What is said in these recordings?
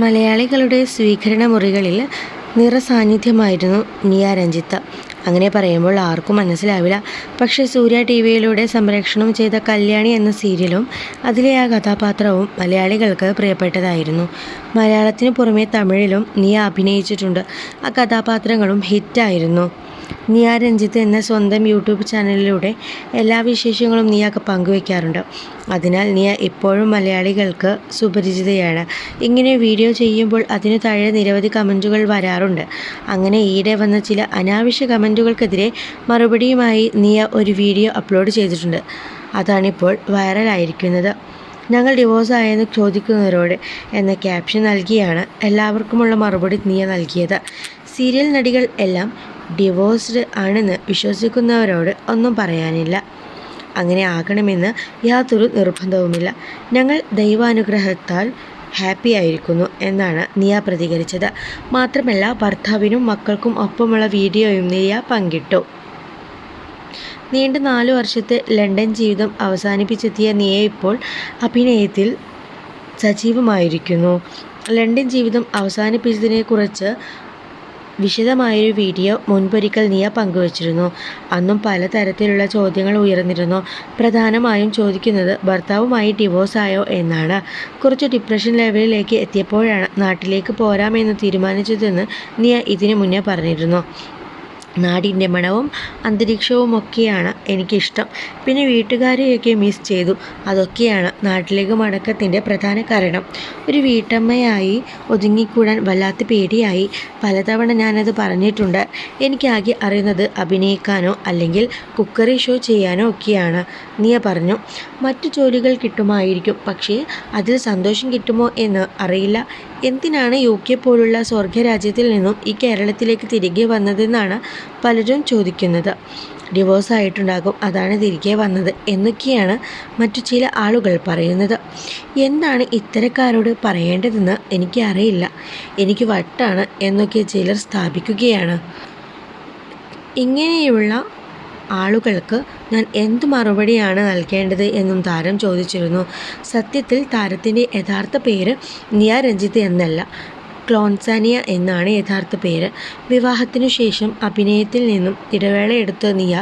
മലയാളികളുടെ സ്വീകരണ മുറികളിൽ നിറസാന്നിധ്യമായിരുന്നു നിയ രഞ്ജിത്ത്. അങ്ങനെ പറയുമ്പോൾ ആർക്കും മനസ്സിലാവില്ല. പക്ഷേ സൂര്യ ടി വിയിലൂടെ സംപ്രേഷണം ചെയ്ത കല്യാണി എന്ന സീരിയലും അതിലെ ആ കഥാപാത്രവും മലയാളികൾക്ക് പ്രിയപ്പെട്ടതായിരുന്നു. മലയാളത്തിന് പുറമെ തമിഴിലും നിയ അഭിനയിച്ചിട്ടുണ്ട്. ആ കഥാപാത്രങ്ങളും ഹിറ്റായിരുന്നു. നിയ രഞ്ജിത്ത് എന്ന സ്വന്തം യൂട്യൂബ് ചാനലിലൂടെ എല്ലാ വിശേഷങ്ങളും നിയൊക്കെ പങ്കുവയ്ക്കാറുണ്ട് അതിനാൽ നിയ ഇപ്പോഴും മലയാളികൾക്ക് സുപരിചിതയാണ്. ഇങ്ങനെ വീഡിയോ ചെയ്യുമ്പോൾ അതിനു താഴെ നിരവധി കമന്റുകൾ വരാറുണ്ട്. അങ്ങനെ ഈയിടെ വന്ന ചില അനാവശ്യ കമന്റുകൾക്കെതിരെ മറുപടിയുമായി നിയ ഒരു വീഡിയോ അപ്ലോഡ് ചെയ്തിട്ടുണ്ട്. അതാണിപ്പോൾ വൈറലായിരിക്കുന്നത്. ഞങ്ങൾ ഡിവോഴ്സ് ആയെന്ന് ചോദിക്കുന്നവരോട് എന്ന ക്യാപ്ഷൻ നൽകിയാണ് എല്ലാവർക്കുമുള്ള മറുപടി നിയ നൽകിയത്. സീരിയൽ നടികൾ എല്ലാം ഡിവോഴ്സ്ഡ് ആണെന്ന് വിശ്വസിക്കുന്നവരോട് ഒന്നും പറയാനില്ല. അങ്ങനെ ആകണമെന്ന് യാതൊരു നിർബന്ധവുമില്ല. ഞങ്ങൾ ദൈവാനുഗ്രഹത്താൽ ഹാപ്പി ആയിരിക്കുന്നു എന്നാണ് നിയ പ്രതികരിച്ചത്. മാത്രമല്ല ഭർത്താവിനും മക്കൾക്കും ഒപ്പമുള്ള വീഡിയോയും നിയ പങ്കിട്ടു. നീണ്ട നാലു വർഷത്തെ ലണ്ടൻ ജീവിതം അവസാനിപ്പിച്ചെത്തിയ നിയ ഇപ്പോൾ അഭിനയത്തിൽ സജീവമായിരിക്കുന്നു. ലണ്ടൻ ജീവിതം അവസാനിപ്പിച്ചതിനെക്കുറിച്ച് വിശദമായൊരു വീഡിയോ മുൻപൊരിക്കൽ നിയ പങ്കുവച്ചിരുന്നു. അന്നും പലതരത്തിലുള്ള ചോദ്യങ്ങൾ ഉയർന്നിരുന്നു. പ്രധാനമായും ചോദിക്കുന്നത് ഭർത്താവുമായി ഡിവോഴ്സായോ എന്നാണ്. കുറച്ച് ഡിപ്രഷൻ ലെവലിലേക്ക് എത്തിയപ്പോഴാണ് നാട്ടിലേക്ക് പോരാമെന്ന് തീരുമാനിച്ചതെന്ന് നിയ ഇതിനു മുന്നേ പറഞ്ഞിരുന്നു. നാടിന്റെ മണവും അന്തരീക്ഷവും ഒക്കെയാണ് എനിക്കിഷ്ടം. പിന്നെ വീട്ടുകാരെയൊക്കെ മിസ് ചെയ്തു. അതൊക്കെയാണ് നാട്ടിലേക്ക് മടക്കത്തിന്റെ പ്രധാന കാരണം. ഒരു വീട്ടമ്മയായി ഒതുങ്ങിക്കൂടാൻ വല്ലാത്ത പേടിയായി. പലതവണ ഞാനത് പറഞ്ഞിട്ടുണ്ട്. എനിക്കാകെ അറിയുന്നത് അഭിനയിക്കാനോ അല്ലെങ്കിൽ കുക്കറി ഷോ ചെയ്യാനോ ഒക്കെയാണ്. നീയ പറഞ്ഞു. മറ്റു ജോലികൾ കിട്ടുമായിരിക്കും. പക്ഷേ അതിൽ സന്തോഷം കിട്ടുമോ എന്ന് അറിയില്ല. എന്തിനാണ് യു കെ പോലുള്ള സ്വർഗരാജ്യത്തിൽ നിന്നും ഈ കേരളത്തിലേക്ക് തിരികെ വന്നതെന്നാണ് പലരും ചോദിക്കുന്നത്. ഡിവോഴ്സ് ആയിട്ടുണ്ടാകും. അതാണ് തിരികെ വന്നത് എന്നൊക്കെയാണ് മറ്റു ചില ആളുകൾ പറയുന്നത്. എന്താണ് ഇത്തരക്കാരോട് പറയേണ്ടതെന്ന് എനിക്കറിയില്ല. എനിക്ക് വട്ടാണ് എന്നൊക്കെ ചിലർ സ്ഥാപിക്കുകയാണ്. ഇങ്ങനെയുള്ള ആളുകൾക്ക് ഞാൻ എന്ത് മറുപടിയാണ് നൽകേണ്ടത് എന്നും താരം ചോദിച്ചിരുന്നു. സത്യത്തിൽ താരത്തിന്റെ യഥാർത്ഥ പേര് നിയ രഞ്ജിത്ത് എന്നല്ല. ക്ലോൺസാനിയ എന്നാണ് യഥാർത്ഥ പേര്. വിവാഹത്തിനു ശേഷം അഭിനയത്തിൽ നിന്നും ഇടവേള എടുത്ത നിയ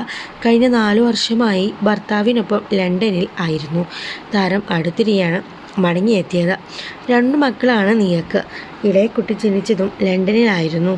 കഴിഞ്ഞ നാലു വർഷമായി ഭർത്താവിനൊപ്പം ലണ്ടനിൽ ആയിരുന്നു. താരം അടുത്തിരിയാണ് മടങ്ങിയെത്തിയത്. രണ്ടു മക്കളാണ് നിയക്ക്. ഇളയ കുട്ടി ജനിച്ചതും ലണ്ടനിലായിരുന്നു.